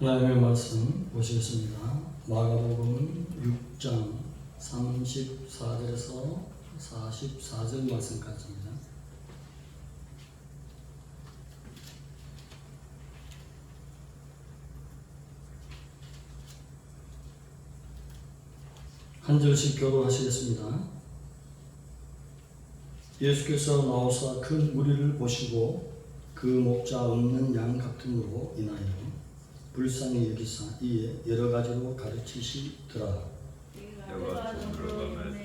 하나님의 말씀 보시겠습니다. 마가복음 6장 34절에서 44절 말씀까지입니다. 한 절씩 교도하시겠습니다. 예수께서 나오사 큰 무리를 보시고 그 목자 없는 양 같음으로 인하여 불쌍히 여기사 이에 여러 가지로 가르치시더라. 내가 들어가면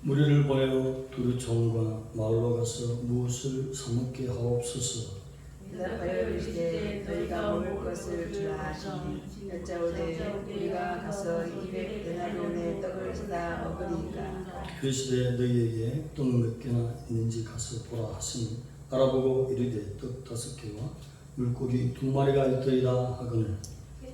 무리를 보내어 두루 종과 마을로 가서 무엇을 사먹게 하옵소서. 대답하여 이르시되 너희가 먹을 것을 주라 하시니 여짜오되 우리가 가서 이백 데나리온의 떡을 사다 먹으리까. 그시되 너희에게 떡몇 개나 있는지 가서 보라 하시니 알아보고 이르되 떡 다섯 개와 물고기 두 마리가 있더이다 하거늘.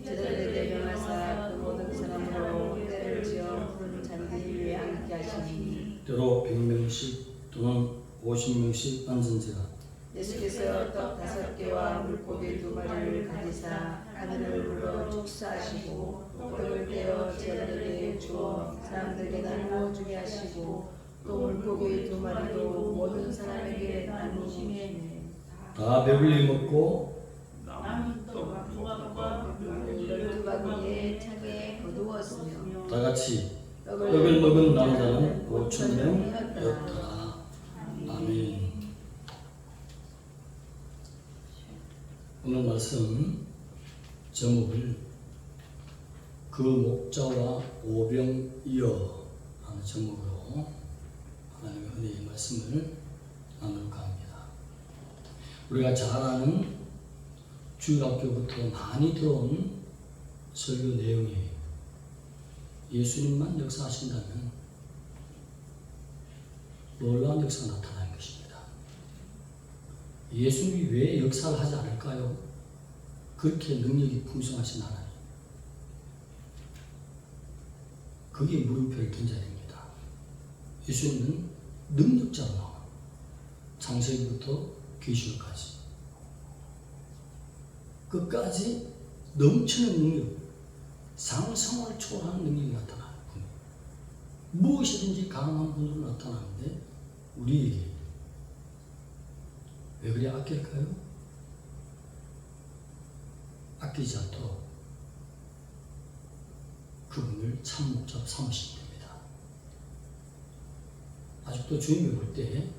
제자들에게 명하사 그 모든 사람으로 때를 지어 푸른 잔디 위에 앉게 하시니. 때로 백 명씩 또는 오십 명씩 앉은 지라 예수께서 떡 다섯 개와 물고기 두 마리를 가지사 하늘을 불어 축사하시고 떡을 떼어 제자들에게 주어 사람들에게 나누어 주게 하시고 또 물고기 두 마리도 모든 사람에게 나누시니 다 배불리 먹고 남은 떡 조각과 열두 바구니에 차게 거두었으며 다 같이 떡을 먹은 남자는 오천 명이었더라. 아멘. 오늘 말씀 제목을 그 목자와 오병이어 하는 제목으로 하나님의 은혜의 말씀을 나눌까 합니다. 우리가 잘 아는 주일학교부터 많이 들어온 설교 내용이에요. 예수님만 역사하신다면 놀라운 역사가 것입니다. 예수님이 왜 역사를 하지 않을까요? 그렇게 능력이 풍성하신 하나님. 그게 물음표를 던져야 됩니다. 예수님은 능력자로 나와. 창세기부터 계시록까지. 끝까지 넘치는 능력, 상상을 초월하는 능력이 나타나는 분. 무엇이든지 가능한 분으로 나타나는데 우리에게 왜 그리 아낄까요? 아끼지 않도록 그분을 참 목자로 삼으시면 됩니다. 아직도 주님을 볼 때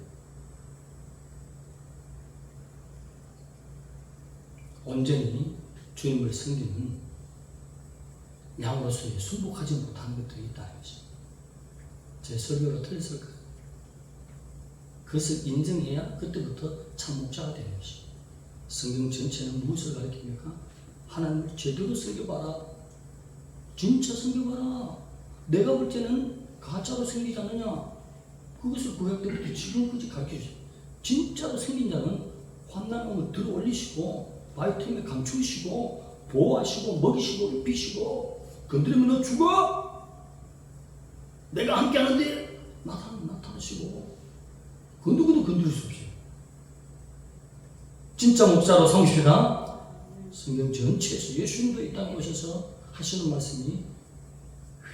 온전히 주님을 섬기는 양으로서의 순복하지 못한 것들이 있다는 것입니다. 제 설교가 틀렸을까요? 그것을 인정해야 그때부터 참 목자가 되는 것입니다. 성경 전체는 무엇을 가리킵니까? 하나님을 제대로 섬겨봐라. 진짜 섬겨봐라. 내가 볼 때는 가짜로 섬기지 않느냐? 그것을 구약 때부터 지금까지 가르쳐주세요. 진짜로 섬긴 자는 환난 오면 들어 올리시고 바위 틈에 감추시고 보호하시고 먹이시고 입히시고 건드리면 너 죽어. 내가 함께 하는데 나타나 나타나시고 그 누구도 건드릴 수 없어요. 진짜 목사로 성실이다. 성경 전체에서 예수님도 이 땅에 오셔서 하시는 말씀이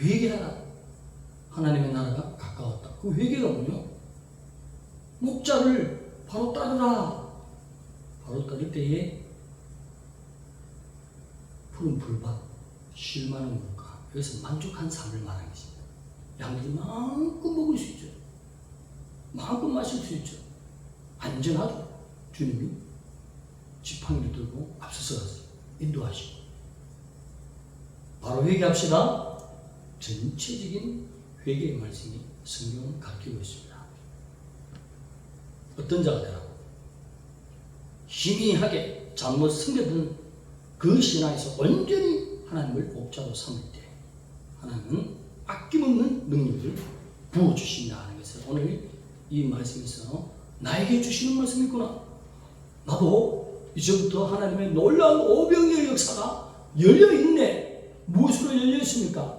회개하라. 하나님의 나라가 가까웠다. 그 회개가 뭐냐? 목자를 바로 따르라. 바로 따를 때에 푸른 풀밭, 쉴만한 물가, 여기서 만족한 삶을 말하는 것입니다. 양들이 마음껏 먹을 수 있죠. 마음껏 마실 수 있죠. 안전하죠. 주님이 지팡이를 들고 앞서서 인도하시고. 바로 회개합시다. 전체적인 회개의 말씀이 성경은 가르치고 있습니다. 어떤 자가 되라고? 희미하게 잘못 숨겨둔 그 신앙에서 온전히 하나님을 목자로 삼을 때 하나님은 아낌없는 능력을 부어주신다 하는 것을 오늘 이 말씀에서 나에게 주시는 말씀이 있구나. 나도 이제부터 하나님의 놀라운 오병의 역사가 열려있네. 무엇으로 열려있습니까?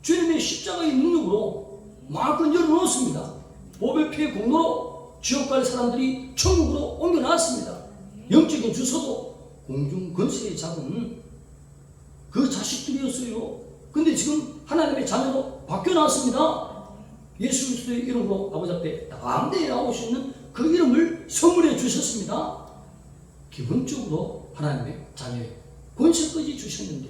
주님의 십자가의 능력으로 마음껏 열어놓습니다. 보배 피의 공로로 지옥 갈 사람들이 천국으로 옮겨 나왔습니다. 영적인 주소도 공중 권세에 잡은 그 자식들이었어요. 근데 지금 하나님의 자녀로 바뀌어 나왔습니다. 예수 그리스도의 이름으로 아버지 앞에 담대히 나올 수 있는 그 이름을 선물해 주셨습니다. 기본적으로 하나님의 자녀의 권세까지 주셨는데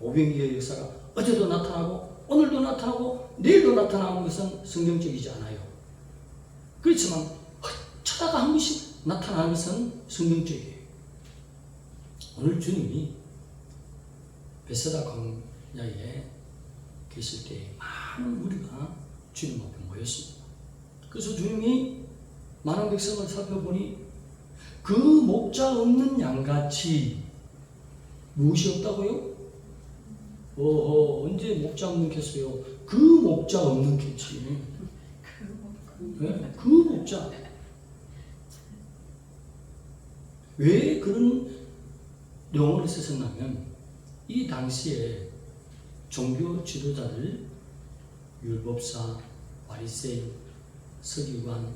오병이의 역사가 어제도 나타나고 오늘도 나타나고 내일도 나타나는 것은 성경적이지 않아요. 그렇지만 찾아가 한 번씩 나타나는 것은 성경적이에요. 오늘 주님이 베세다 광야에 계실 때 많은 무리가 주님 앞에 모였습니다. 그래서 주님이 많은 백성을 살펴보니 그 목자 없는 양같이 무엇이 없다고요? 어허 언제 목자 없는 캐스요? 그 목자 없는 캐치. 네? 그 목자. 왜 그런 용어를 쓰셨냐면 이 당시에 종교 지도자들 율법사, 바리새인, 서기관,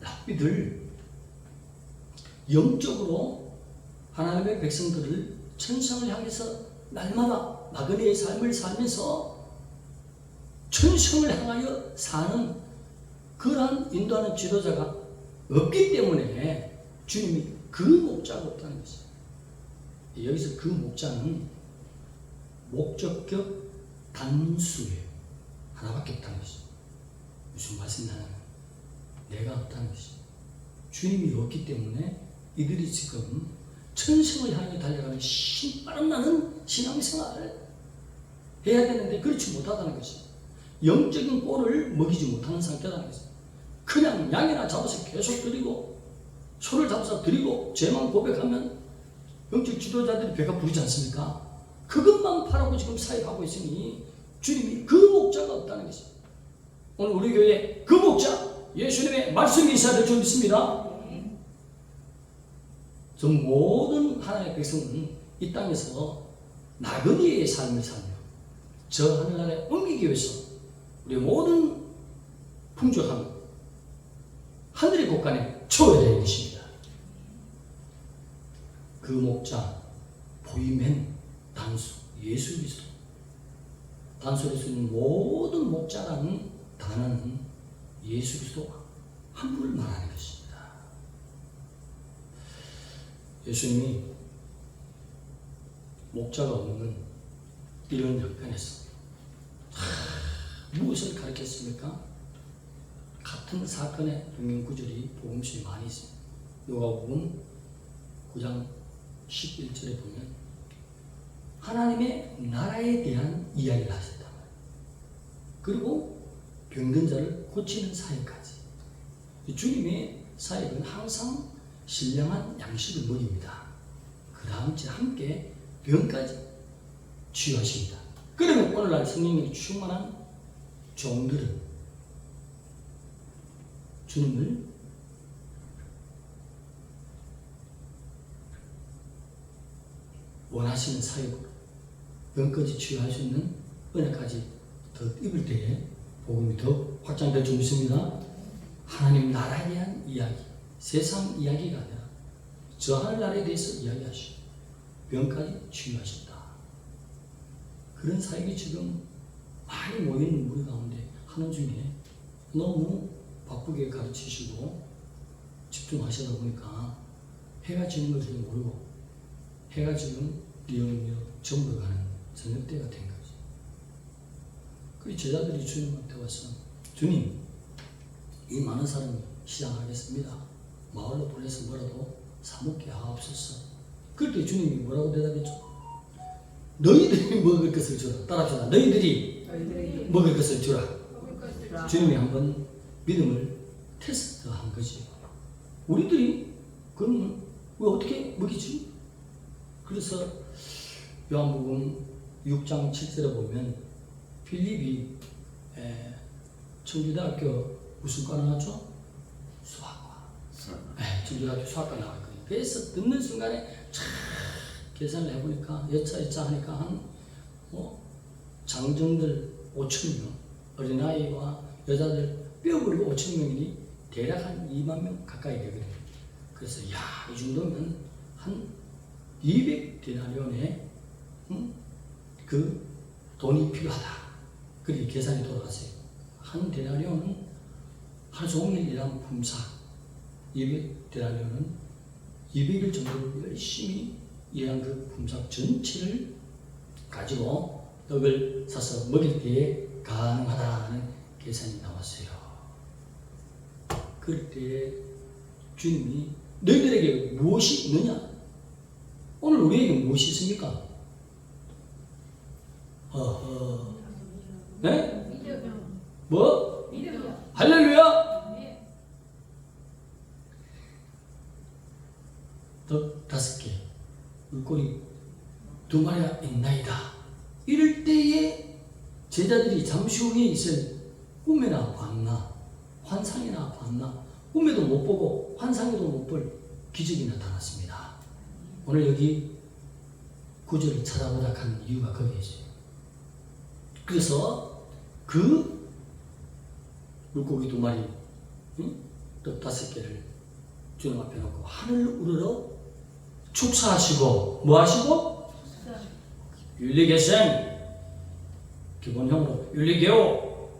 랍비들 영적으로 하나님의 백성들을 천성을 향해서 날마다 나그네의 삶을 살면서 천성을 향하여 사는 그러한 인도하는 지도자가 없기 때문에 주님이 그 목자가 없다는 것이에요. 여기서 그 목자는 목적격 단수예요. 하나밖에 없다는 것이죠. 무슨 말씀이냐면 내가 없다는 것이죠. 주님이 없기 때문에 이들이 지금 천성을 향해 달려가는 신바람 나는 신앙생활을 해야 되는데 그렇지 못하다는 것이 영적인 꼴을 먹이지 못하는 상태라는 것이 그냥 양이나 잡아서 계속 드리고 소를 잡아서 드리고 죄만 고백하면 영적 지도자들이 배가 부르지 않습니까? 그것만 바라고 지금 사역하고 있으니 주님이 그 목자가 없다는 것이 오늘 우리 교회 그 목자 예수님의 말씀이 있어야 될 줄 믿습니다. 저 모든 하나님의 백성은 이 땅에서 나그네의 삶을 살며 저 하늘나라에 옮기기 위해서 우리 모든 풍족함 하늘의 곳간에 채워야 되는 것입니다. 그 목자 보이면 단수 예수 그리스도 수 있는 모든 목자라는 단어는 예수 그리스도 한 분을 말하는 것입니다. 예수님이 목자가 없는 이런 형편에서 하, 무엇을 가르쳤습니까? 같은 사건의 동행 구절이 복음서에 많이 있습니다. 요가복음 9장 11절에 보면 하나님의 나라에 대한 이야기를 하셨다. 그리고 병든 자를 고치는 사역까지. 주님의 사역은 항상 신령한 양식을 먹입니다. 그 다음 주에 함께 병까지 치유하십니다. 그러면 오늘날 성령이 충만한 종들은 주님을 원하시는 사역으로 병까지 치유할 수 있는 은혜까지 더 입을 때에 복음이 더 확장될 줄 믿습니다. 하나님 나라에 대한 이야기, 세상 이야기가 아니라 저 하늘나라에 대해서 이야기하시고 병까지 치유하셨다. 그런 사역이 지금 많이 모이는 무리 가운데 하는 중에 너무 바쁘게 가르치시고 집중하시다 보니까 해가 지는 것을 모르고 해가 지금 뉘엿뉘엿 저물어가는 저녁 때가 된 거지. 그 제자들이 주님한테 와서 주님 이 많은 사람이 시장하겠습니다. 마을로 보내서 뭐라도 사먹게 하옵소서. 그때 주님이 뭐라고 대답했죠? 너희들이 먹을 것을 주라. 따라합시다. 너희들이 너희들에게 먹을 것을 주라. 주라. 주님이 한번 믿음을 테스트한 거지. 우리들이 그러면 왜 어떻게 먹이지? 그래서 요한복음 6장 7절에 보면 필립이 에, 청주대학교 무슨 과 나왔죠? 수학과. 네, 청주대학교 수학과 나왔거든요. 그래서 듣는 순간에 쫙 계산을 해보니까 여차 여차 하니까 한 뭐, 장정들 5천 명, 어린아이와 여자들 뼈버리고 5천 명이니 대략 한 2만 명 가까이 되거든요. 그래서 야 이 정도면 한 200데나리온의 음? 그 돈이 필요하다. 그렇게 계산이 돌아갔어요. 한 데나리온은 하루 종일 일한 품사 200 데나리온은 200일 정도 열심히 일한 그 품사 전체를 가지고 떡을 사서 먹일 때에 가능하다는 계산이 나왔어요. 그때 주님이 너희들에게 무엇이 있느냐? 오늘 우리에게 무엇이 있습니까? 어허. 네? 뭐? 할렐루야! 떡 다섯 개, 물고기 두 마리가 있나이다. 이럴 때에 제자들이 잠시 후에 있을 꿈에나 봤나, 환상이나 봤나, 꿈에도 못 보고 환상에도 못 볼 기적이 나타났습니다. 오늘 여기 구절을 찾아보다 한 이유가 거기에 있어요. 그래서 그 물고기 두 마리, 응? 떡 다섯 개를 주님 앞에 놓고 하늘을 우러러 축사하시고 뭐 하시고 윤리계생 기본형으로 윤리계호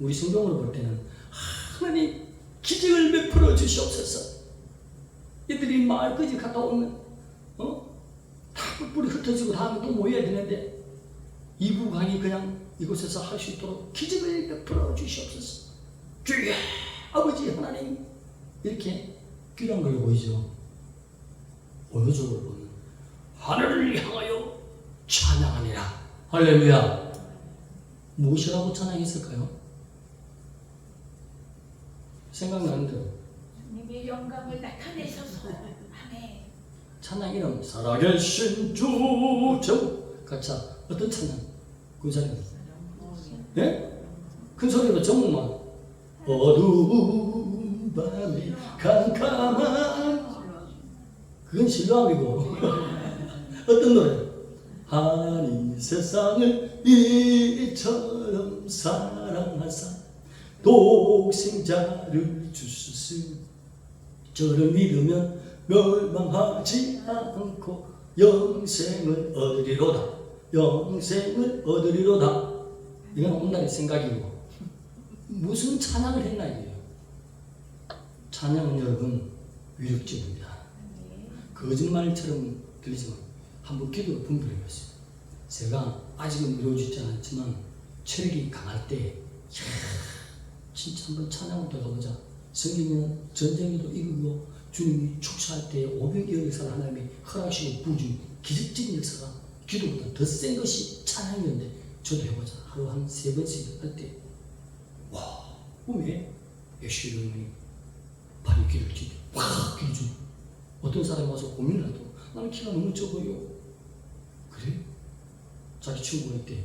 우리 성경으로 볼 때는 하나님 기적을 베풀어 주시옵소서 이들이 마을까지 갔다 오면 어? 다 뿔뿔이 흩어지고 다음에 또 모여야 되는데 이부 강이 그냥 이곳에서 할 수 있도록 기적을 베풀어 주시옵소서 주여 아버지 하나님 이렇게 귀한 걸로 보이죠 쪽으로 보면 하늘을 향하여 찬양하니라 할렐루야 무엇이라고 찬양했을까요? 생각나는 대로 주님의 영광을 나타내소서. 아멘. 찬양 이름 살아계신 주 제목 같이 어떤 찬양? 그 찬양 네? 큰 소리로 제목만 어두운 밤에 캄캄한 그건 신랑이고 어떤 노래? 하나님 세상을 이처럼 사랑하사 독생자를 주셨으니 저를 믿으면 멸망하지 않고 영생을 얻으리로다 영생을 얻으리로다 이건 오늘날의 생각이고 무슨 찬양을 했나 이게요 찬양은 여러분 위력적입니다 거짓말처럼 들리지만 한번 기도로 분별해봤어요. 제가 아직은 이루어지지 않았지만 체력이 강할 때 이야, 진짜 한번 찬양을 들어가보자. 성경에는 전쟁에도 이기고 주님이 축사할 때 500여 역사를 하나님이 허락하시고 부어준 기적적인 역사가 기도보다 더 센 것이 찬양이었는데 저도 해보자. 하루 한 세 번씩 할 때 와, 꿈에 예수님이 발이 길을 지확 길어져. 어떤 사람이 와서 고민을 하도 나는 키가 너무 적어요. 그래? 자기 친구가 있대.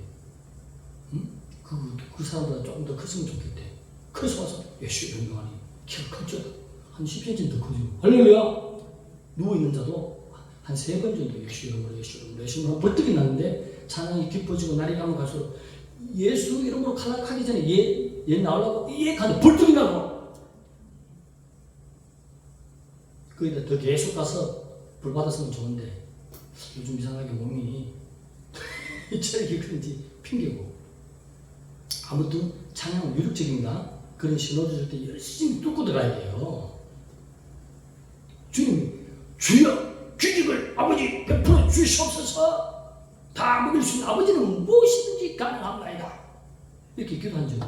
응? 그, 그 사람보다 조금 더 컸으면 좋겠대. 커서 와서 예수 영광하니 키가 컸죠. 한 10cm 더 커져. 할렐루야! 누워있는 자도 한 세 번 정도 예수 예수 이름으로 예수 이름으로 벌떡이 나는데 찬양이 깊어지고 날이 가면 갈수록 예수 이름으로 칼락하기 전에 얘, 얘 나오려고 얘 가는데 벌떡이 나고 거기다 더 계속 가서 불 받았으면 좋은데 요즘 이상하게 몸이 체력이 그런지 핑계고. 아무튼 찬양은 유력적인가? 그런 신호를 줄 때 열심히 뚫고 들어가야 돼요. 주님이 주여 아버지 베풀어 주시옵소서. 다 먹을 수 있는 아버지는 무엇이든지 가능합니다. 이렇게 기도한 적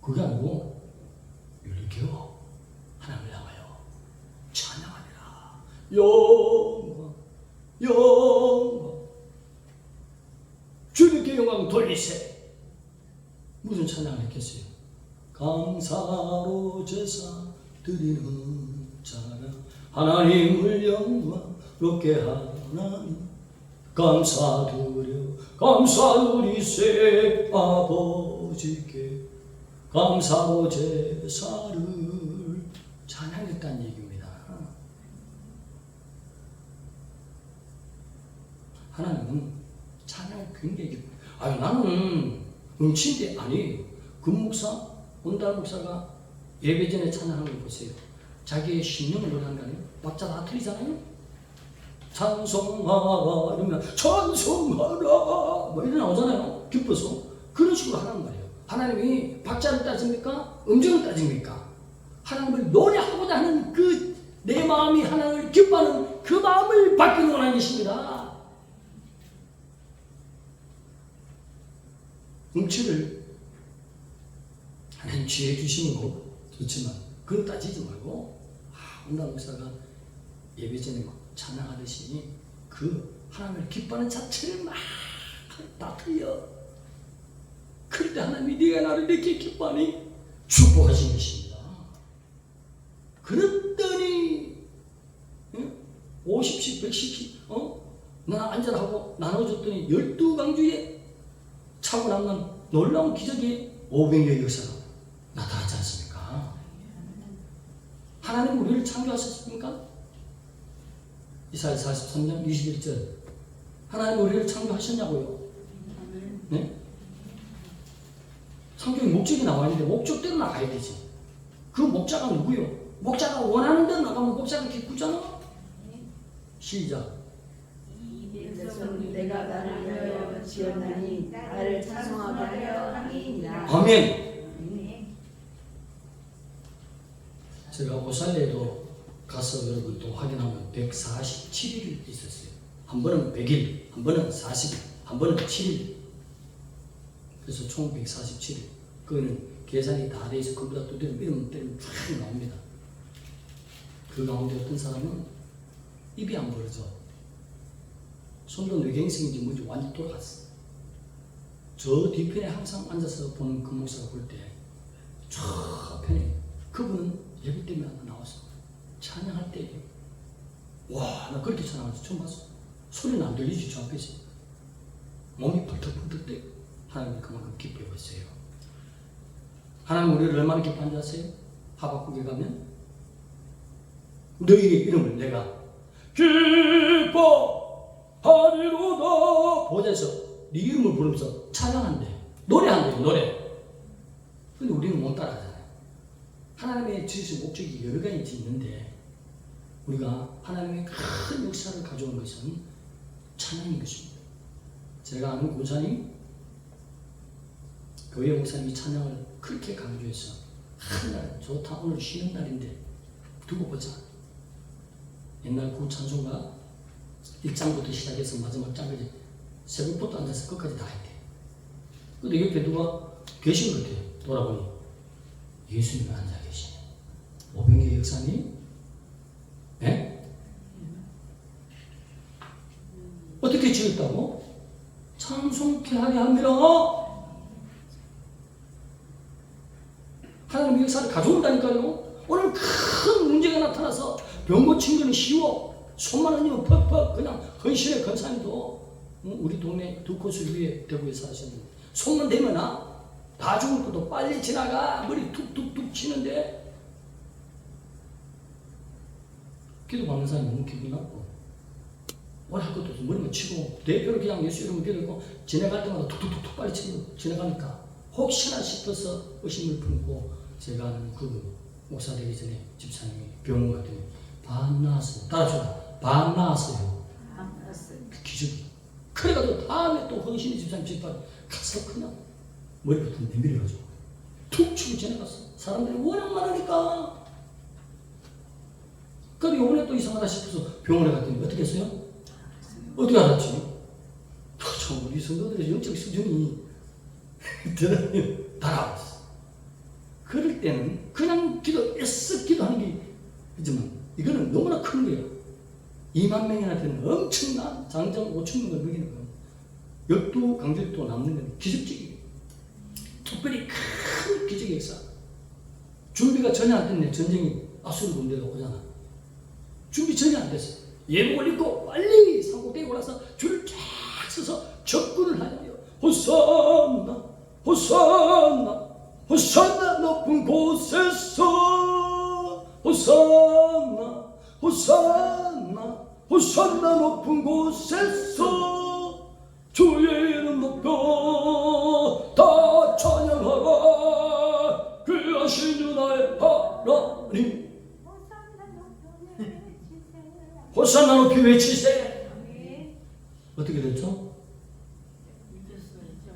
그게 아니고 윤리교 하나님을 향하여 찬양하리라 영광 영광. 주님께 영광 돌리세. 무슨 찬양을 했겠어요? 감사로 제사 드리는 찬양 하나님을 영광 롭게 하나님 감사드려 감사드리세 아버지께 감사로 제사를 찬양했다는 얘기입니다. 하나님은 찬양을 굉장히 기뻐. 아유 나는 음치인데 아니에요. 금목사, 온달 목사가 예배 전에 찬양하는 걸 보세요. 자기의 신령을 노래하는 거? 박자 다 틀리잖아요? 찬송하라 이러면 찬송하라 뭐 이래 나오잖아요. 기뻐서 그런 식으로 하는 거예요. 하나님이 박자를 따집니까? 음정을 따집니까? 하나님을 노래하고자 하는 그 내 마음이 하나님을 기뻐하는 그 마음을 받기는 원하는 것입니다. 음치를 하나님 지혜 주시는 거 좋지만 그거 따지지 말고 아, 온다 목사가 예배 전에 막 찬양하듯이 그 하나님을 기뻐하는 자체를 막다 틀려. 그럴 때 하나님이 네가 나를 이렇게 기뻐하니 축복하신 것입니다. 그랬더니 응? 50씩 100씩 어? 나 안전하고 나눠줬더니 열두 강주에 차고 남는 놀라운 기적이 500년의 역사가 나타났지 않습니까? 하나님 우리를 창조하셨습니까? 이사야 43장 21절 하나님 우리를 창조하셨냐고요? 네? 창조의 목적이 나와 있는데 목적대로 나가야 되지 그 목자가 누구요? 목자가 원하는 대로 나가면 목자가 기쁘잖아 시작 내가 나를 위하여 지었나니 나를 찬송하게 하려 함이니라. 아멘 제가 오살레도 가서 여러분 또 확인하면 147일 있었어요. 한 번은 100일, 한 번은 40일, 한 번은 7일. 그래서 총 147일. 그거는 계산이 다 돼 있어. 그보다 두드려 밀으면 때리면 쫙 나옵니다. 그 가운데 어떤 사람은 입이 안 벌어져. 손도 뇌경색인지 뭔지 완전 돌아갔어. 저 뒤편에 항상 앉아서 보는 그 목사가 볼 때, 좌편에 그분은 예배 때문에 나와서 찬양할 때, 와, 나 그렇게 찬양할 때 처음 봤어. 소리는 안 들리지, 저 앞에서. 몸이 펄떡펄떡 대 하나님이 그만큼 기뻐해 보세요. 하나님 우리를 얼마나 기뻐한지 아세요? 하박국에 가면 너희의 이름을 내가 기뻐하리로다 보좌에서 네 이름을 부르면서 찬양한대 노래한대요 노래 근데 우리는 못 따라하잖아요 하나님의 지으신 목적이 여러 가지 있는데 우리가 하나님의 큰 역사를 가져온 것은 찬양인 것입니다 제가 아는 고사님 교회 목사님이 찬양을 그렇게 강조해서 한날 좋다 오늘 쉬는 날인데 두고 보자 옛날 그 찬송가 1장부터 시작해서 마지막 장까지 새벽부터 앉아서 끝까지 다 했대. 근데 옆에 누가 계신 것 같아요. 돌아보니 예수님이 앉아 계시네. 500개 역사님? 예? 어떻게 지었다고? 찬송케 하게 합니다. 하나님의 역사를 가져온다니까요. 오늘 큰 문제가 나타나서 병 고친 거는 쉬워. 손만 얹으면 퍽퍽 그냥 헌신의 건사님도 응, 우리 동네 두 코스 위에 대구에 사시는 손만 대면 아, 다 죽을 것도 빨리 지나가. 머리 툭툭툭 치는데. 기도 받는 사람이 너무 기분이 나고 뭐할 것도 없어. 머리만 치고 대표로 그냥 예수 이름을 기도하고 지나갈 때마다 툭툭툭툭 빨리 치고 지나가니까 혹시나 싶어서 의심을 품고 제가 아는 그 목사 되기 전에 집사님이 병원 갔더니 반 나았어요. 따라줘라. 반 나았어요. 그 기적이. 그래가지고 다음에 또 헌신의 집사님 집에 가서 그냥 머리부터 내밀어가지고. 툭 치고 지나갔어. 사람들이 워낙 많으니까. 그래도 요번에 또 이상하다 싶어서 병원에 갔더니 어떻게 했어요? 어떻게 알았지? 참 우리 성도들의 영적 수준이 대단히 달아왔어. 그럴 때는 그냥 기도 애써 기도하는 게 있지만 이거는 너무나 큰 거예요. 2만 명이나 되는 엄청난 장정 5천 명을 먹이는 거 역도 강제도 남는 건 기적적이에요 특별히 큰 기적의 역사 준비가 전혀 안 됐네. 전쟁이 아수르 군대가 오잖아. 준비 전혀 안 됐어. 예복을 입고 빨리 상고되고 나서 줄을 쫙 서서 접근을 하자며 호산나 호산나 호산나 높은 곳에서 호산나 호산나 호산나 높은 곳에서 주의 이름 높여 다 찬양하라 귀하신 그 유나의 하나님 호산나 높이 외치세 어떻게 됐죠?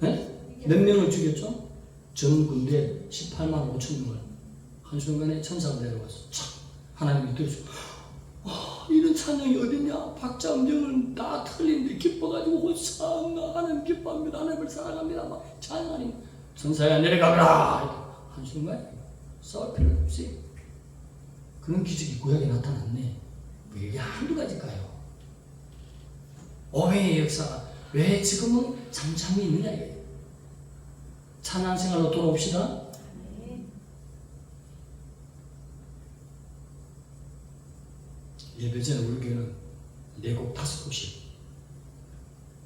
네? 몇 명을 죽였죠? 전 군대 18만 5천 명을 한순간에 천사가 내려와서 착 하나님이 뚫죠 이런 찬양이 어딨냐? 박자 음정은 다 틀린데 기뻐가지고 호산나 하나님 기뻐합니다. 하나님을 사랑합니다. 막 찬양하니 천사야 내려가라! 한순간에 싸울 필요 없이 그런 기적이 구약에 나타났네. 왜 이게 한두 가지일까요? 오해의 역사가 왜 지금은 잠잠히 있느냐 이거예요 찬양 생활로 돌아옵시다 예배 전에 우리 교회는 네 곡 다섯 곡씩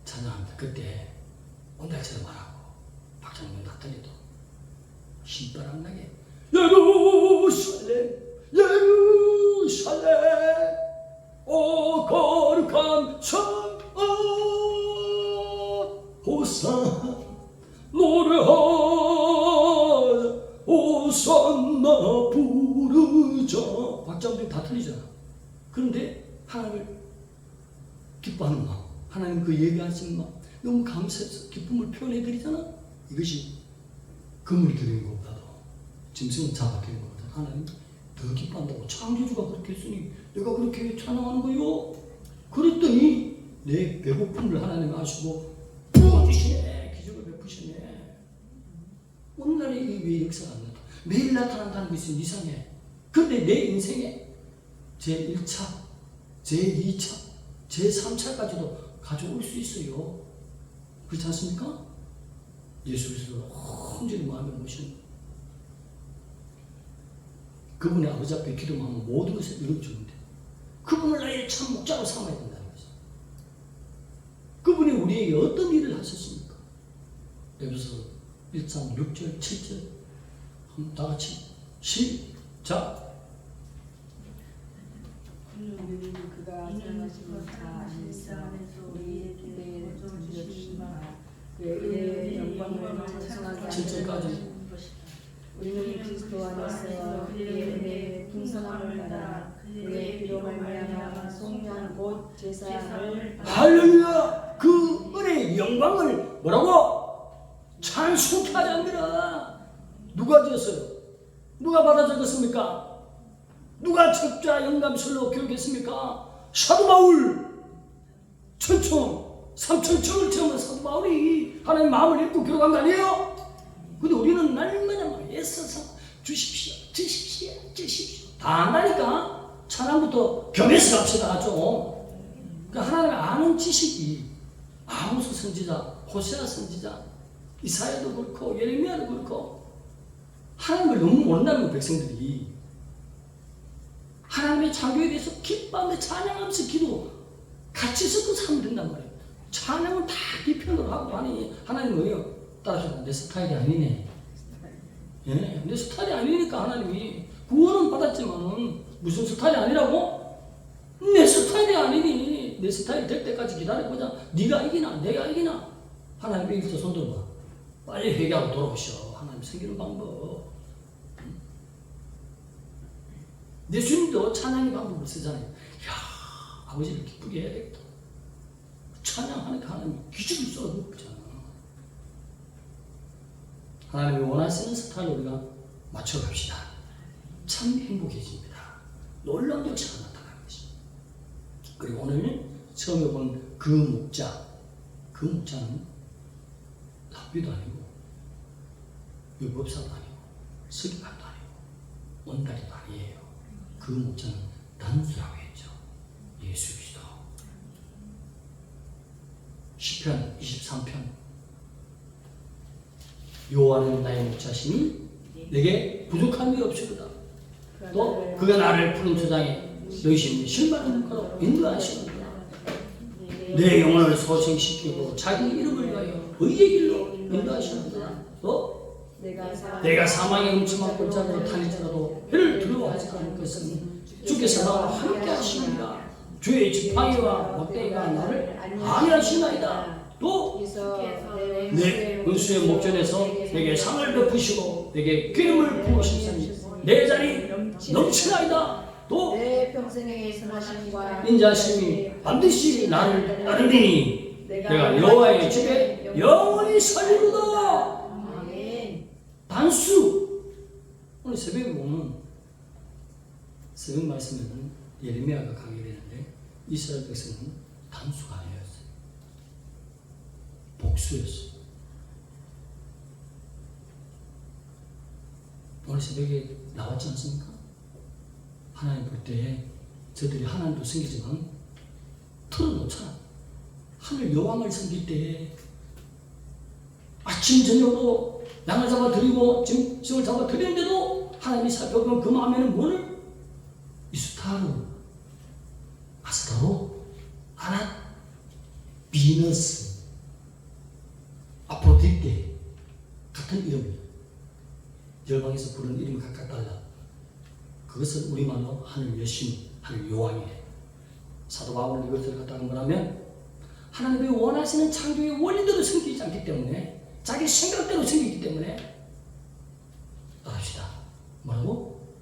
찬양합니다. 그때 오늘처럼 말하고 박장님 나타내도 신바람 나게 예루살렘 예루살렘 오 거룩한 성아 호산 노래하자 호산나 부르자 박장님 다 틀리잖아 그런데 하나님을 기뻐하는 마음, 하나님 그 얘기하신 마음, 너무 감사해서 기쁨을 표현해 드리잖아. 이것이 금을 드리는 것보다도 짐승을 잡아 드리는 것보다 하나님 더 기뻐한다고 창조주가 그렇게 했으니 내가 그렇게 찬양하는 거요. 그랬더니 내 배고픔을 하나님 아시고 부어주시네, 기적을 베푸시네. 오늘날에 이게 왜 역사가 안 나타? 매일 나타난다는 것은 이상해. 근데 내 인생에 제1차, 제2차, 제3차까지도 가져올 수 있어요. 그렇지 않습니까? 예수 그리스도를 온전히 마음에 모시는 그분의 아버지 앞에 기도하면 모든 것을 이루어주는데 그분을 나의 참 목자로 삼아야 된다는 거죠. 그분이 우리에게 어떤 일을 하셨습니까? 에베소 1장 6절 7절 한번 다 같이 시작 우리는 그가 사랑하심을 다 안에서 우리 던져주신 바 그의 영광을 찬송하게. 하는 우리는 그리스도 안에서 그의 은혜의 풍성함을 받아 그의 피로 말미암아 속량 곧 제사를 할렐루야 그 은혜의 영광을 뭐라고? 찬송하지 않느라 누가 지었어요? 누가 받아 적었습니까? 누가 첩자 영감술로 교육했습니까? 사도 바울 천총 삼천총을 채우는 사도 바울이 하나님 마음을 읽고 기록한 거 아니에요? 근데 우리는 날마다 막 애써서 주십시오 주십시오 주십시오 다 안다니까 찬양부터 겸해서 갑시다 좀그 하나님 아는 지식이 아모스 선지자, 호세아 선지자, 이사야도 그렇고 예레미야도 그렇고 하나님을 너무 모른다는 백성들이. 하나님의 창조에 대해서 기뻐하며 찬양하면서 기도 같이 섞고 살면 된단 말이에요. 찬양은 다 비편으로 하고 하니 하나님 뭐예요? 따라서 내 스타일이 아니네. 예, 내 스타일이 아니니까 하나님이 구원은 받았지만은 무슨 스타일이 아니라고? 내 스타일이 아니니 내 스타일 될 때까지 기다려보자 네가 이기나 내가 이기나 하나님 이길 때 손들어 봐 빨리 회개하고 돌아오셔 하나님 생기는 방법 응? 내 주님도 찬양의 방법을 쓰잖아요. 이야 아버지를 기쁘게 해야겠다 찬양하니까 하나님 기적을 쏟아붓잖아. 하나님이 원하시는 스타일로 우리가 맞춰갑시다. 참 행복해집니다. 놀라운 역사가 나타나는 것입니다. 그리고 오늘 처음에 본 그 목자, 그 목자는 랍비도 아니고 율법사도 아니고 서기관도 아니고 원다리도 아니에요. 그 목자는 단수라고 했죠. 예수 그리스도. 시편 23편 여호와는 나의 목자시니 내게 부족함이 없으리다. 또 그가 나를 푸른 초장에 너희 실만한 것으로 인도하시는 내 영혼을 소생시키고 자기 이름을 위하여 의의 길로 인도하시는구나. 또 내가 사망의 음침한 골짜기로 다닐지라도 해를 두려워하지 않을 것은 주께서 나와 함께 하시니라. 주의 지팡이와 막대기가 나를 안위하시나이다. 또 내 은수의 목전에서 내게 상을 베푸시고 내게 기름을 부으시니 내 자리 넘치나이다. 또 인자심이 반드시 나를 따르리니 내가 여호와의 집에 영원히 살리로다. 단수 오늘 새벽에 보면 새벽 말씀에는 예레미야가 강의되는데 이스라엘 백성은 단수가 아니었어요. 복수였어. 오늘 새벽에 나왔지 않습니까? 하나님 볼 때에 저들이 하나님도 섬기지만 털어놓잖아. 하늘 여왕을 섬길 때에 아침 저녁으로 양을 잡아 드리고 짐승을 잡아 드리는데도 하나님이 살펴보면 그 마음에는 뭐를 이스타로 아스타로 아나 비너스 아프로디테 같은 이름이에요. 열방에서 부르는 이름이 각각 달라. 그것을 우리말로 하늘 여신, 하늘 여왕이래. 사도 바울은 이것을 갖다가 뭐냐면 하나님이 원하시는 창조의 원리대로 섬기지 않기 때문에 자기 생각대로 섬기기 때문에 따라합시다. 뭐라고?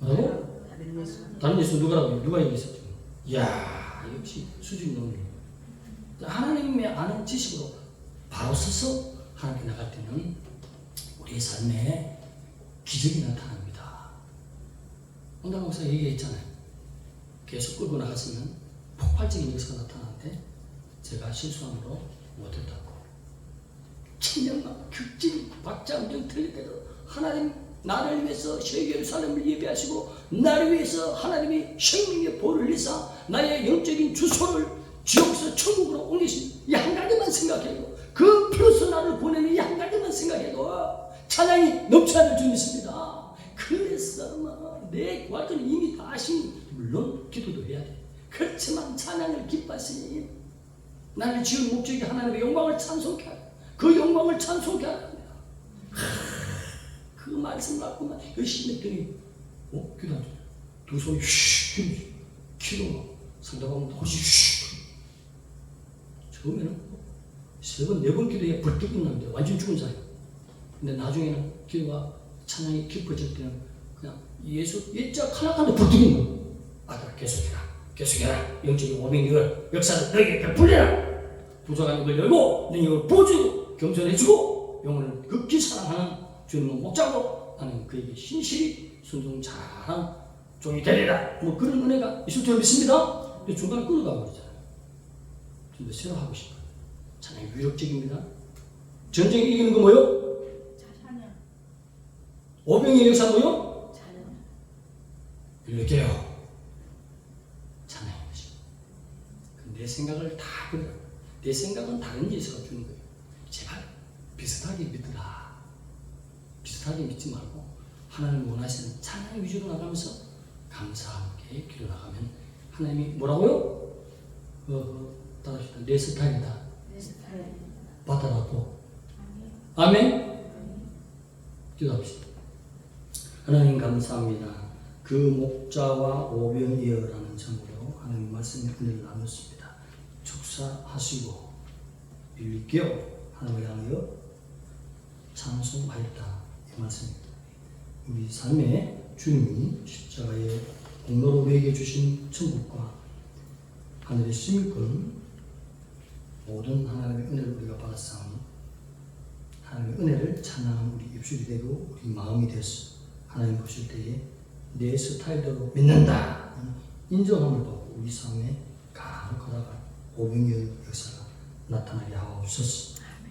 뭐라고? 다른 예수. 다른 예수 누구라고? 누가 얘기했었죠? 이야 역시 수준 높네. 하나님의 아는 지식으로 바로 서서 하나님께 나갈 때는 우리의 삶에 기적이 나타납니다. 온당 목사 얘기했잖아요. 계속 끌고 나갔으면 폭발적인 역사가 나타나는데 제가 실수함으로 못했다고. 천년만 극진 박장정 때도 하나님 나를 위해서 세계예루살렘을 예배하시고 나를 위해서 하나님이 생명의 보를 내사 나의 영적인 주소를 지옥에서 천국으로 옮기신 이 한 가지만 생각해도 그 피로서 나를 보내는 이 한 가지만 생각해도 찬양이 넘쳐나는 줄 믿습니다. 그래서 뭐, 내 구할거는 이미 다 아시니 물론 기도도 해야 돼. 그렇지만 찬양을 기뻐하시니 나를 지은 목적이 하나님의 영광을 찬송케 하라. 그 영광을 찬송케 하라. 그 말씀 갖고만 열심히 했더니 어? 기도 안 돼. 두 손이 슉 기도 기도 상대방 혹시 슉 처음에는 세 번, 네 번 기도해 벌떡 끝나는데 완전 죽은 사람 근데 나중에는 기도가 찬양이 깊어질 때는 그냥 예수 예자 하나하나 벌떡 있는 아들아 계속해라 계속해라 영적인 오명력을 역사를 너에게 베풀리라 부족한 입을 열고 내 입을 보여주고 겸손해주고 영혼을 극히 사랑하는 주님을 목자고 나는 그에게 신실히 순종 잘한 종이 되리라. 뭐 그런 은혜가 있을 줄 믿습니다. 근데 중간에 끊어가고 그러잖아요. 좀 더 새로 하고 싶어요. 찬양이 위력적입니다. 전쟁에 이기는 거 뭐요? 찬양. 오병의 역사 뭐요? 찬양. 이렇게요. 것입니다 그내 생각을 다 버려 내 생각은 다른 예수가 주는 거예요 제발 비슷하게 믿으라. 비슷하게 믿지 말고 하나님 원하시는 찬양 위주로 나가면서 감사함께 기도 나가면 하나님이 뭐라고요? 어, 어, 따라합시다. 내 스타일이다. 내 스타일. 받아라고. 아멘. 기도합시다. 하나님 감사합니다. 그 목자와 오병이어라는 점으로 하나님 말씀의 은혜를 나눴습니다. 축사하시고 빌리겨 하나님을 향하여 찬송하였다. 이 말씀입니다. 우리 삶에 주님이 십자가의 공로로 우리에게 주신 천국과 하늘의 시민권 모든 하나님의 은혜를 우리가 받았사오니 하나님의 은혜를 찬양하는 우리 입술이 되고 우리 마음이 되어서 하나님 보실 때에 내 스타일대로 믿는다. 인정함을 받고 우리 삶에 가득하다가 오병이의 역사가 나타나게 하옵소서